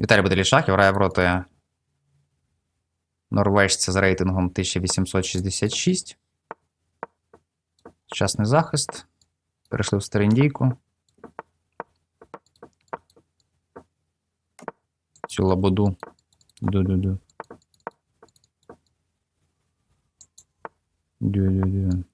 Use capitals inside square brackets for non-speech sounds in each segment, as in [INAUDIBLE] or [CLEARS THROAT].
Віталій Беделішак грає проти норвежця з рейтингом 1866. Сучасний захист. Перейшли в старіндійку. Цю лабуду. Ду-ду-ду. Ду-ду-ду.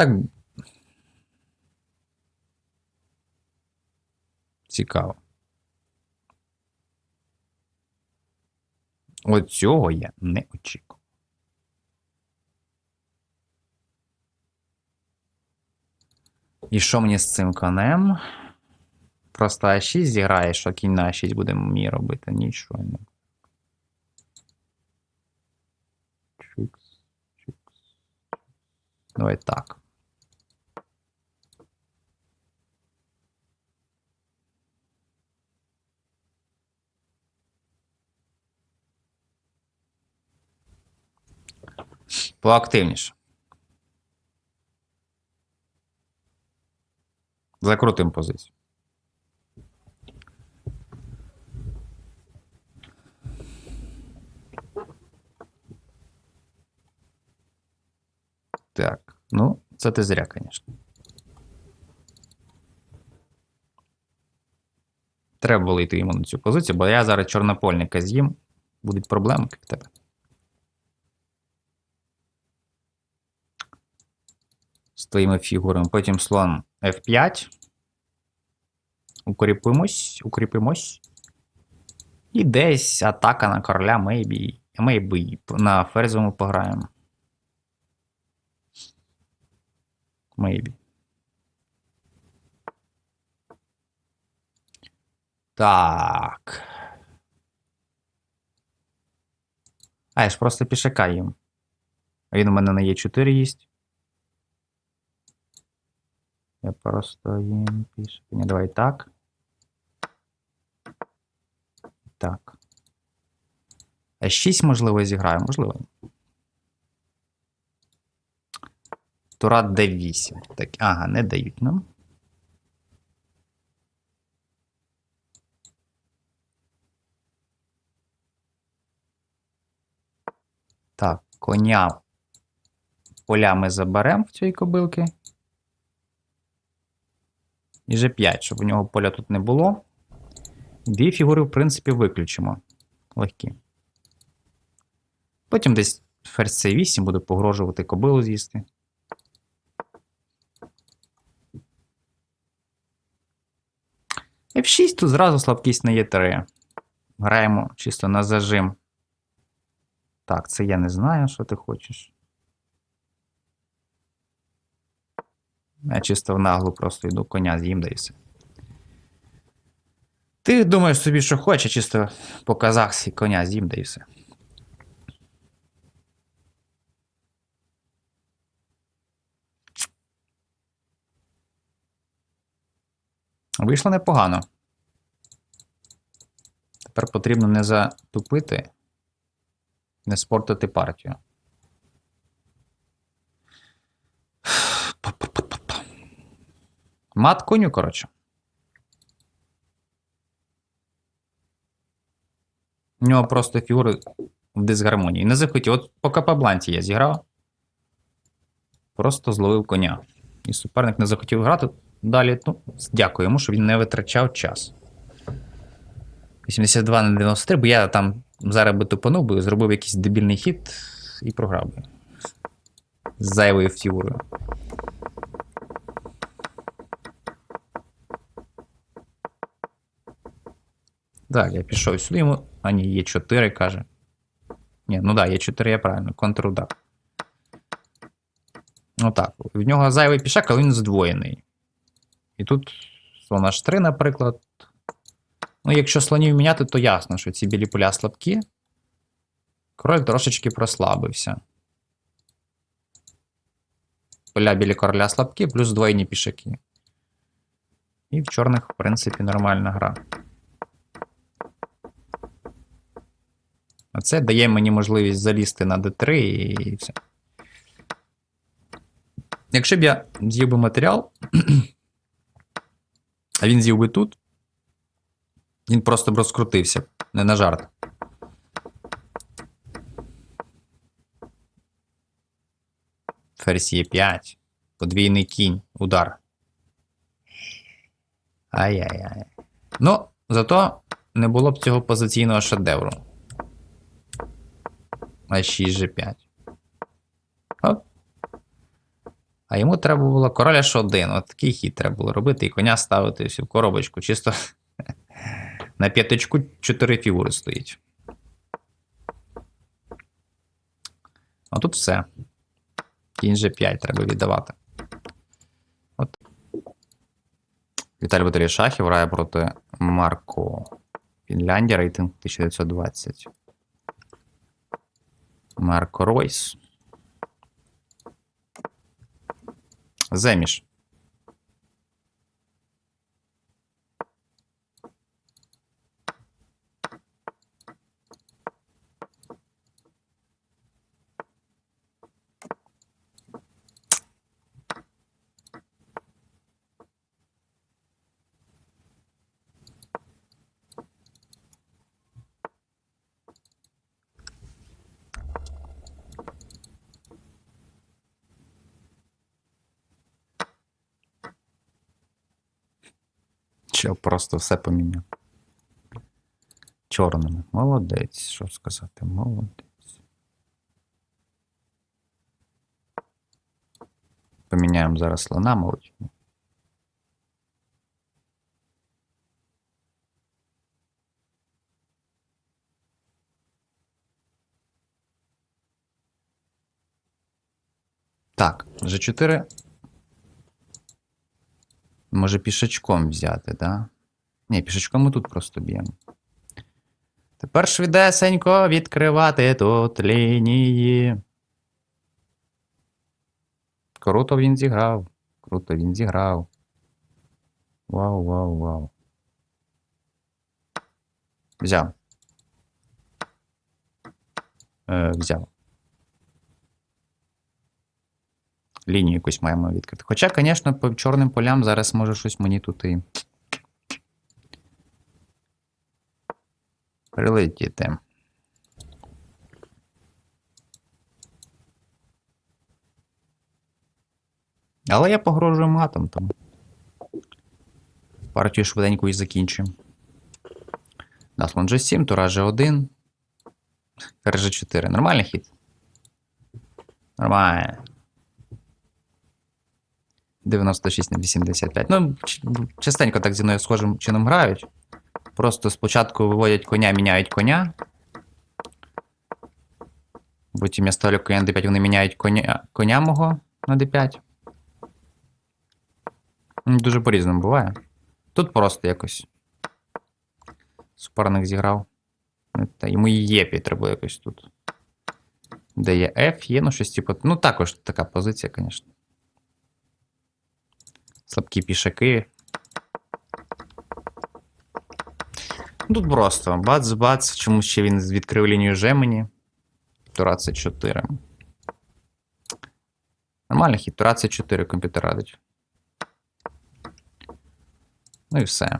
Так. Цікаво. От цього я не очікував. І що мені з цим конем? Просто А6 зіграє, що кінь на А6 буде мені робити. Нічого не. Чикс, чикс. Давай так. Поактивніше. Закрутимо позицію. Так, ну, це ти зря, звісно. Треба було йти йому на цю позицію, бо я зараз чорнопольника з'їм. Будуть проблеми в тебе. З твоїми фігурами. Потім слон F5. Укріпимось, укріпимось. І десь атака на короля, maybe. Maybe. На ферзовому пограємо. Maybe. Так. А, я ж просто пішака їм. А він у мене на Е4 їсть. Я просто їм пишу. Ні, давай так. Так. А 6, можливо, зіграю, можливо. Тура D8. Так, ага, не дають нам. Так, коня полями заберемо в цієї кобилки. І G5, щоб у нього поля тут не було. Дві фігури, в принципі, виключимо. Легкі. Потім десь ферзь C8 буде погрожувати кобилу з'їсти. F6 тут зразу слабкість на Е3. Граємо чисто на зажим. Так, це я не знаю, що ти хочеш. Я чисто в наглу просто йду коня з'їм да і все. Ти думаєш собі, що хоче, чисто по казахськи коня з'їм да і все. Вийшло непогано. Тепер потрібно не затупити, не спортити партію. Мат коню, коротше. У нього просто фігури в дисгармонії. Не захотів. От по Капабланті я зіграв. Просто зловив коня. І суперник не захотів грати. Далі, ну, дякую йому, що він не витрачав час. 82 на 93, бо я там зараз би тупанув би, зробив якийсь дебільний хід і програв би. З зайвою фігурою. Так, я пішов сюди йому. А ні, є 4, каже. Ні, ну так, є 4, я правильно. Контрудар. Отак. В нього зайвий пішак, але він здвоєний. І тут слон H3, наприклад. Ну, якщо слонів міняти, то ясно, що ці білі поля слабкі. Король трошечки прослабився. Поля білі короля слабкі, плюс здвоєні пішаки. І в чорних, в принципі, нормальна гра. Це дає мені можливість залізти на d3 і все. Якщо б я з'їв би матеріал, [CLEARS THROAT] а він з'їв би тут, він просто б розкрутився, не на жарт. Ферзь є 5. Подвійний кінь. Удар. Ай-яй-яй. Ну, зато не було б цього позиційного шедевру. А 6 G5. Оп. А йому треба було король H1. От такий хід треба було робити і коня ставити всю в коробочку. Чисто [LAUGHS] на п'яточку 4 фігури стоїть. А тут все. Кінь G5 треба віддавати. От. Віталій Батарій Шахів грає проти Марко. Фінляндія, рейтинг 1920. Марко Ройс. Земіш. Що просто все поміняв. Чорними. Молодець, що сказати, молодець. Поміняємо зараз слона, мабуть. Так, G4 Може пішачком взяти, да? Ні, пішачком ми тут просто б'ємо. Тепер швидесенько відкривати тут лінії. Круто він зіграв. Круто він зіграв. Вау, вау, вау. Взяв. Е, взяв. Лінію якусь маємо відкрити. Хоча, звісно, по чорним полям зараз може щось мені тут і. Прилетіти. Але я погрожую матом там. Партію швиденько і закінчуємо. Да, слон G7, тура G1. Ферзь G4. Нормальний хід? Нормально. 96 на 85. Ну, частенько так зі мною схожим чином грають. Просто спочатку виводять коня, міняють коня. Потім я ставлю коня на d5, вони міняють коня, коня мого на d5. Ну, Дуже по-різному буває. Тут просто якось. Суперник зіграв. Та йому єпі треба якось тут. Де є F, є, ну щось типу. Ну, також така позиція, звісно. Слабкі пішаки. Тут просто бац-бац. Чомусь ще він відкрив лінію Жемені. Тура це 4. Нормальний хід. Тура це 4 комп'ютер радить. Ну і все.